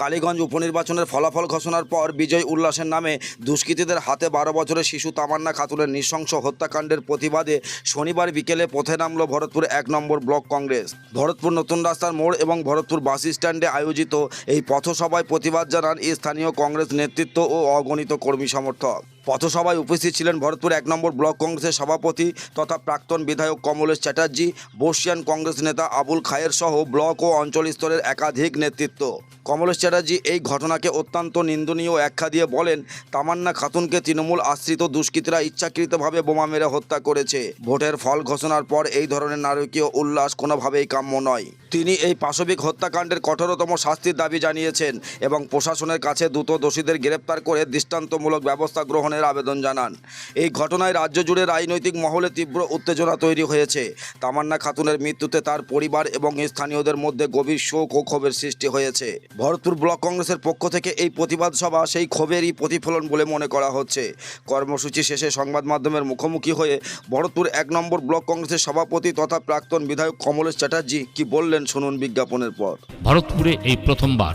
কালীগঞ্জ উপনির্বাচনের ফলাফল ঘোষণার পর বিজয় উল্লাসের নামে দুষ্কৃতীদের হাতে বারো বছরের শিশু তামান্না খাতুনের নৃশংস হত্যাকাণ্ডের প্রতিবাদে শনিবার বিকেলে পথে নামল ভরতপুর এক নম্বর ব্লক কংগ্রেস। ভরতপুর নতুন রাস্তার মোড় এবং ভরতপুর বাস স্ট্যান্ডে আয়োজিত এই পথসভায় প্রতিবাদ জানান স্থানীয় কংগ্রেস নেতৃত্ব ও অগণিত কর্মী সমর্থক। পথসভায় উপস্থিত ছিলেন ভরতপুর এক নম্বর ব্লক কংগ্রেসের সভাপতি তথা প্রাক্তন বিধায়ক কমলেশ চ্যাটার্জি, বর্ষিয়ান কংগ্রেস নেতা আবুল খায়ের সহ ব্লক ও অঞ্চল স্তরের একাধিক নেতৃত্ব। কমলেশ চ্যাটার্জি এই ঘটনাকে অত্যন্ত নিন্দনীয় ব্যাখ্যা দিয়ে বলেন, তামান্না খাতুনকে তৃণমূল আশ্রিত দুষ্কৃতীরা ইচ্ছাকৃতভাবে বোমা মেরে হত্যা করেছে। ভোটের ফল ঘোষণার পর এই ধরনের নারকীয় উল্লাস কোনোভাবেই কাম্য নয়। তিনি এই পাশবিক হত্যাকাণ্ডের কঠোরতম শাস্তির দাবি জানিয়েছেন এবং প্রশাসনের কাছে দ্রুত দোষীদের গ্রেপ্তার করে দৃষ্টান্তমূলক ব্যবস্থা গ্রহণের আবেদন জানান। এই ঘটনায় রাজ্য জুড়ে রাজনৈতিক মহলে তীব্র উত্তেজনা তৈরি হয়েছে। তামান্না খাতুনের মৃত্যুতে তার পরিবার এবং স্থানীয়দের মধ্যে গভীর শোক ও ক্ষোভের সৃষ্টি হয়েছে। ভরতপুর ব্লক কংগ্রেসের পক্ষ থেকে এই প্রতিবাদ সভা সেই ক্ষোভেরই প্রতিফলন বলে মনে করা হচ্ছে। কর্মসূচি শেষে সংবাদ মাধ্যমের মুখোমুখি হয়ে ভরতপুর এক নম্বর ব্লক কংগ্রেসের সভাপতি তথা প্রাক্তন বিধায়ক কমলেশ চ্যাটার্জি কি বললেন শুনুন বিজ্ঞাপনের পর। ভরতপুরে এই প্রথমবার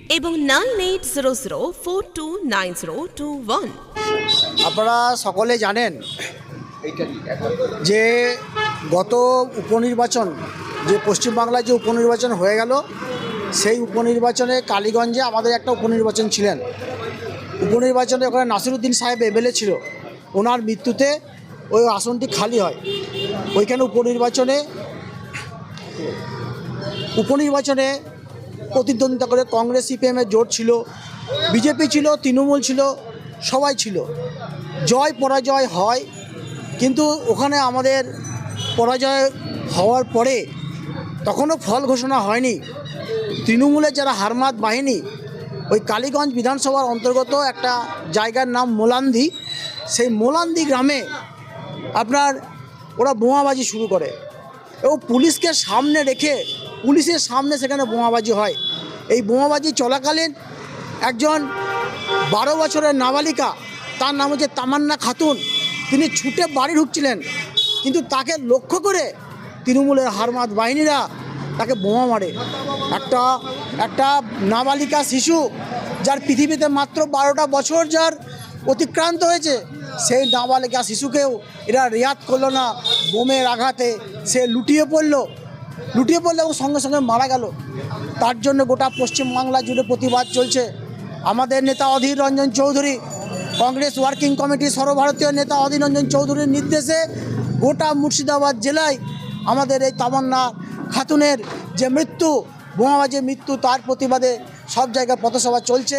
এবং nine eight zero zero four two nine zero two one. আপনারা সকলে জানেন যে গত উপনির্বাচন, যে পশ্চিমবাংলায় যে উপনির্বাচন হয়ে গেল, সেই উপনির্বাচনে কালীগঞ্জে আমাদের একটা উপনির্বাচন ছিলেন। উপনির্বাচনে ওখানে নাসিরুদ্দিন সাহেব এমএলএ ছিল। ওনার মৃত্যুতে ওই আসনটি খালি হয়। ওইখানে উপনির্বাচনে উপনির্বাচনে প্রতিদ্বন্দ্বিতা করে কংগ্রেস সিপিএমের জোট ছিল বিজেপি ছিল, তৃণমূল ছিল, সবাই ছিল। জয় পরাজয় হয়, কিন্তু ওখানে আমাদের পরাজয় হওয়ার পরে তখনও ফল ঘোষণা হয়নি। তৃণমূলের যারা হারমাত বাহিনী, ওই কালীগঞ্জ বিধানসভার অন্তর্গত একটা জায়গার নাম মোলান্দি। সেই মোলান্দি গ্রামে আপনার ওরা বোমাবাজি শুরু করে। এবং পুলিশকে সামনে রেখে পুলিশের সামনে সেখানে বোমাবাজি হয়। এই বোমাবাজি চলাকালীন একজন বারো বছরের নাবালিকা, তার নাম হচ্ছে তামান্না খাতুন, তিনি ছুটে বাড়ি ঢুকছিলেন। কিন্তু তাকে লক্ষ্য করে তৃণমূলের হারমাত বাহিনীরা তাকে বোমা মারে। একটা একটা নাবালিকা শিশু, যার পৃথিবীতে মাত্র বারোটা বছর যার অতিক্রান্ত হয়েছে, সেই নাবালিকা শিশুকেও এরা রেয়াত করল না, বোমের আঘাতে সে লুটিয়ে পড়ল। লুটিয়ে পড়ল এবং সঙ্গে সঙ্গে মারা গেল। তার জন্য গোটা পশ্চিমবাংলা জুড়ে প্রতিবাদ চলছে। আমাদের নেতা অধীর রঞ্জন চৌধুরী, কংগ্রেস ওয়ার্কিং কমিটি সর্বভারতীয় নেতা অধীর রঞ্জন চৌধুরীর নির্দেশে গোটা মুর্শিদাবাদ জেলায় আমাদের এই তামান্না খাতুনের যে মৃত্যু, বোমাবাজির মৃত্যু, তার প্রতিবাদে সব জায়গায় পথসভা চলছে।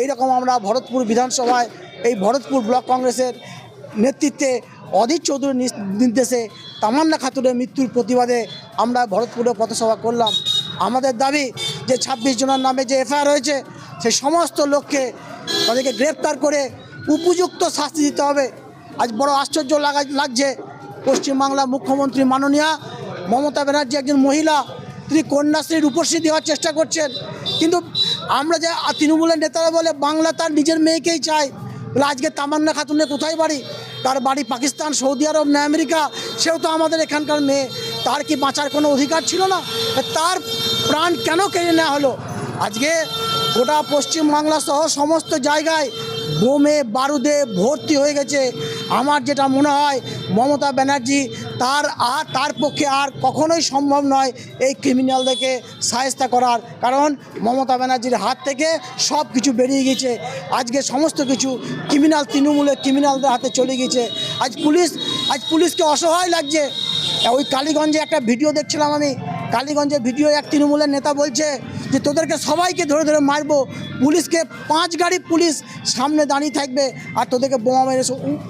এই রকম আমরা ভরতপুর বিধানসভায়, এই ভরতপুর ব্লক কংগ্রেসের নেতৃত্বে অধীর চৌধুরীর নির্দেশে তামান্না খাতুনের মৃত্যুর প্রতিবাদে আমরা ভরতপুরে পথসভা করলাম। আমাদের দাবি যে ছাব্বিশ জনের নামে যে এফআইআর হয়েছে সেই সমস্ত লোককে তাদেরকে গ্রেপ্তার করে উপযুক্ত শাস্তি দিতে হবে। আজ বড় আশ্চর্য লাগা লাগছে পশ্চিমবাংলা মুখ্যমন্ত্রী মাননীয়া মমতা ব্যানার্জি একজন মহিলা। তিনি কন্যাশ্রীর রূপশ্রী দেওয়ার চেষ্টা করছেন। কিন্তু আমরা যে তৃণমূলের নেতারা বলে, বাংলা তার নিজের মেয়েকেই চায়। আজকে তামান্না খাতুনে কোথায় বাড়ি? তার বাড়ি পাকিস্তান, সৌদি আরব না আমেরিকা? সেও তো আমাদের এখানকার মেয়ে। তার কি বাঁচার কোনো অধিকার ছিল না? তার প্রাণ কেন কেড়ে নেওয়া হলো? আজকে গোটা পশ্চিমবাংলা সহ সমস্ত জায়গায় বোমে, বারুদে ভর্তি হয়ে গেছে। আমার যেটা মনে হয়, মমতা ব্যানার্জি তার আর, তার পক্ষে আর কখনোই সম্ভব নয় এই ক্রিমিনালদেরকে সাহেস্তা করার। কারণ মমতা ব্যানার্জির হাত থেকে সব কিছু বেরিয়ে গেছে আজকে সমস্ত কিছু ক্রিমিনাল তৃণমূলের ক্রিমিনালদের হাতে চলে গেছে আজ পুলিশ, আজ পুলিশকে অসহায় লাগছে। ওই কালীগঞ্জে একটা ভিডিও দেখছিলাম আমি। কালীগঞ্জে ভিডিও এক তৃণমূলের নেতা বলছে যে তোদেরকে সবাইকে ধরে ধরে মারবো, পুলিশকে পাঁচ গাড়ি পুলিশ সামনে দাঁড়িয়ে থাকবে আর তোদেরকে বোমা মেরে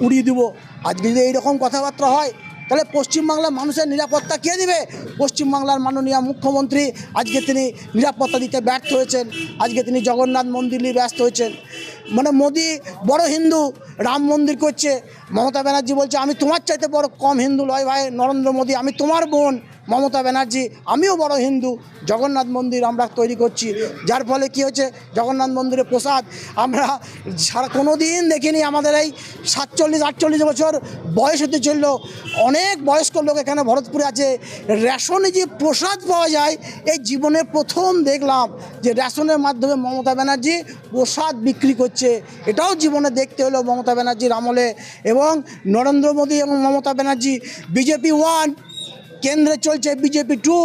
উড়িয়ে দেবো। আজকে যদি এইরকম কথাবার্তা হয়, তাহলে পশ্চিমবাংলার মানুষের নিরাপত্তা কে দিবে? পশ্চিমবাংলার মাননীয় মুখ্যমন্ত্রী, আজকে তিনি নিরাপত্তা দিতে ব্যর্থ হয়েছেন। আজকে তিনি জগন্নাথ মন্দির নিয়ে ব্যস্ত হয়েছেন। মানে মোদি বড় হিন্দু, রাম মন্দির করছে। মমতা ব্যানার্জি বলছে, আমি তোমার চাইতে বড় কম হিন্দু লয় ভাই, নরেন্দ্র মোদী, আমি তোমার বোন। মমতা ব্যানার্জি, আমিও বড় হিন্দু, জগন্নাথ মন্দির আমরা তৈরি করছি। যার ফলে কি হচ্ছে জগন্নাথ মন্দিরের প্রসাদ আমরা সারা কোনো দিন দেখিনি। আমাদের এই সাতচল্লিশ, আটচল্লিশ বছর বয়স হতে চলল। অনেক বয়স্ক লোক এখানে ভরতপুরে আছে। রেশনে যে প্রসাদ পাওয়া যায়, এই জীবনে প্রথম দেখলাম যে রেশনের মাধ্যমে মমতা ব্যানার্জি প্রসাদ বিক্রি করছে। এটাও জীবনে দেখতে হলো মমতা ব্যানার্জির আমলে। এবং নরেন্দ্র মোদী এবং মমতা ব্যানার্জি, বিজেপি ওয়ান কেন্দ্রে চলছে বিজেপি টু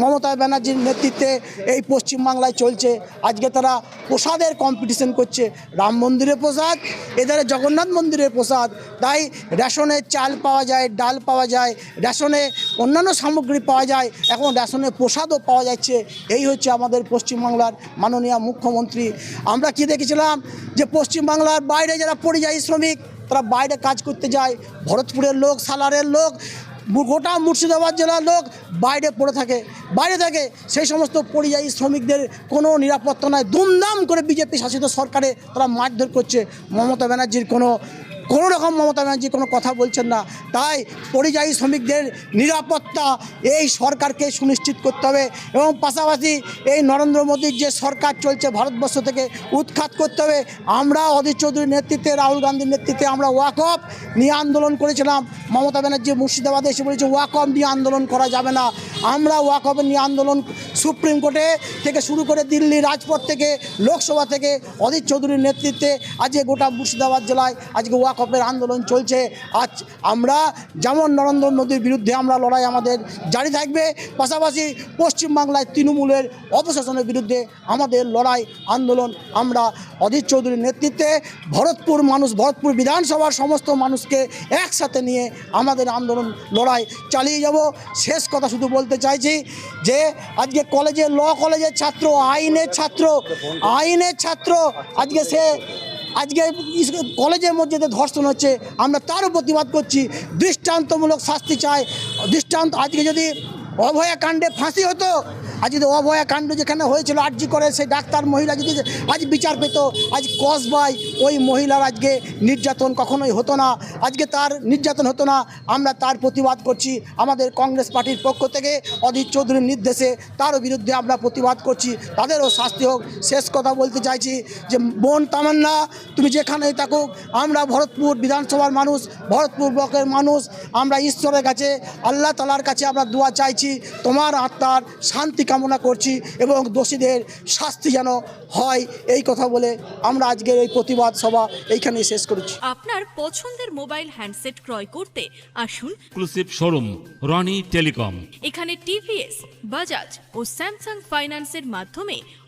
মমতা ব্যানার্জির নেতৃত্বে এই পশ্চিমবাংলায় চলছে। আজকে তারা প্রসাদের কম্পিটিশন করছে। রাম মন্দিরের প্রসাদ এদের জগন্নাথ মন্দিরের প্রসাদ। তাই রেশনে চাল পাওয়া যায়, ডাল পাওয়া যায়, রেশনে অন্যান্য সামগ্রী পাওয়া যায়, এখন রেশনে প্রসাদও পাওয়া যাচ্ছে। এই হচ্ছে আমাদের পশ্চিমবাংলার মাননীয় মুখ্যমন্ত্রী। আমরা কি দেখেছিলাম? যে পশ্চিমবাংলার বাইরে যারা পরিযায়ী শ্রমিক, তারা বাইরে কাজ করতে যায়। ভরতপুরের লোক, সালারের লোক গোটা মুর্শিদাবাদ জেলার লোক বাইরে পড়ে থাকে। বাইরে থাকে। সেই সমস্ত পরিযায়ী শ্রমিকদের কোনো নিরাপত্তা নয় দুমদাম করে বিজেপি শাসিত সরকারে তারা মারধর করছে। মমতা ব্যানার্জির কোনো কোনো রকম মমতা ব্যানার্জি কোনো কথা বলছেন না। তাই পরিযায়ী শ্রমিকদের নিরাপত্তা এই সরকারকে সুনিশ্চিত করতে হবে এবং পাশাপাশি এই নরেন্দ্র মোদীর যে সরকার চলছে ভারতবর্ষ থেকে উৎখাত করতে হবে। আমরা অধীর চৌধুরীর নেতৃত্বে, রাহুল গান্ধীর নেতৃত্বে আমরা ওয়াকফ নিয়ে আন্দোলন করেছিলাম। মমতা ব্যানার্জি মুর্শিদাবাদে এসে বলেছে ওয়াকফ নিয়ে আন্দোলন করা যাবে না। আমরা ওয়াকফের নিয়ে আন্দোলন সুপ্রিম কোর্টে থেকে শুরু করে দিল্লি রাজপথ থেকে, লোকসভা থেকে অধীর চৌধুরীর নেতৃত্বে আজকে গোটা মুর্শিদাবাদ জেলায় আজকে ওয়াকফের আন্দোলন চলছে। আজ আমরা যেমন নরেন্দ্র মোদীর বিরুদ্ধে আমরা লড়াই আমাদের জারি থাকবে, পাশাপাশি পশ্চিমবাংলায় তৃণমূলের অপশাসনের বিরুদ্ধে আমাদের লড়াই, আন্দোলন আমরা অধীর চৌধুরীর নেতৃত্বে, ভরতপুর মানুষ, ভরতপুর বিধানসভার সমস্ত মানুষকে একসাথে নিয়ে আমাদের আন্দোলন, লড়াই চালিয়ে যাব। শেষ কথা শুধু বলতে চাইছি যে, আজকে কলেজে, ল কলেজের ছাত্র, আইনের ছাত্র আইনের ছাত্র, আজকে সে আজকে কলেজের মধ্যে ধর্ষণ হচ্ছে, আমরা তারও প্রতিবাদ করছি। দৃষ্টান্তমূলক শাস্তি চাই। দৃষ্টান্ত, আজকে যদি অভয়াকাণ্ডে ফাঁসি হতো আজ যদি অভয়া কাণ্ড যেখানে হয়েছিল আর্জি করে সেই ডাক্তার মহিলা যদি আজ বিচার পেত, আজ কসবাই ওই মহিলার আজকে নির্যাতন কখনোই হতো না। আজকে তার নির্যাতন হতো না। আমরা তার প্রতিবাদ করছি। আমাদের কংগ্রেস পার্টির পক্ষ থেকে অধীর চৌধুরীর নির্দেশে তারও বিরুদ্ধে আমরা প্রতিবাদ করছি। তাদেরও শাস্তি হোক। শেষ কথা বলতে চাইছি যে, বোন তামান্না, তুমি যেখানেই থাকুক, আমরা ভরতপুর বিধানসভার মানুষ, ভরতপুর ব্লকের মানুষ, আমরা ঈশ্বরের কাছে, আল্লাহ তালার কাছে আমরা দোয়া চাইছি। তোমার আত্মার শান্তি কামনা করছি এবং দোষীদের শাস্তি যেন হয় এই কথা বলে আমরা আজকের এই প্রতিবাদ সভা এইখানে শেষ করেছি। আপনার পছন্দের মোবাইল হ্যান্ডসেট ক্রয় করতে আসুন। এক্সক্লুসিভ শোরুম রনি টেলিকম এখানে টিভিএস বাজাজ ও স্যামসাং ফাইন্যান্সের মাধ্যমে